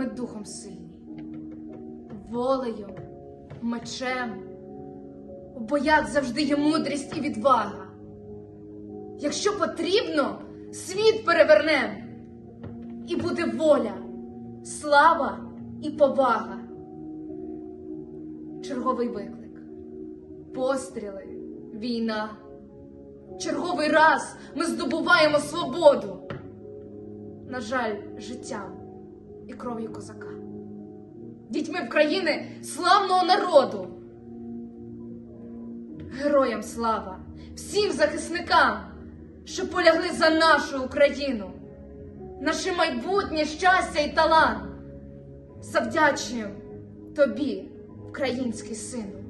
ми духом сильні, волею, мечем. У боях завжди є мудрість і відвага. Якщо потрібно, світ перевернем, і буде воля, слава і повага. Черговий виклик, постріли, війна. Черговий раз ми здобуваємо свободу. На жаль, життям кров'ю козака. Дітьми України славного народу. Героям слава, всім захисникам, що полягли за нашу Україну, наше майбутнє щастя і талант. Завдячуємо тобі, український сину.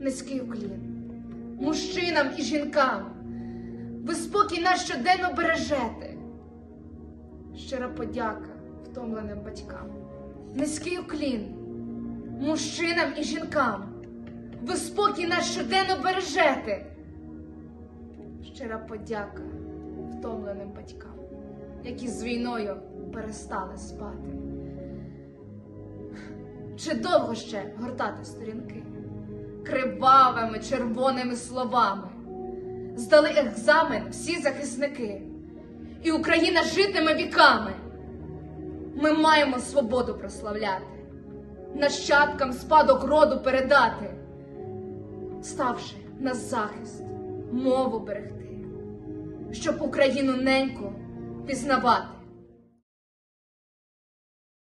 Низький уклін мужчинам і жінкам. Ви спокій наш щоденно бережете. Щира подяка втомленим батькам. Низький уклін мужчинам і жінкам. Ви спокій наш щоденно бережете. Щира подяка втомленим батькам, які з війною перестали спати. Чи довго ще гортати сторінки кривавими червоними словами? Здали екзамен всі захисники, і Україна житиме віками. Ми маємо свободу прославляти, нащадкам спадок роду передати, ставши на захист, мову берегти, щоб Україну неньку пізнавати.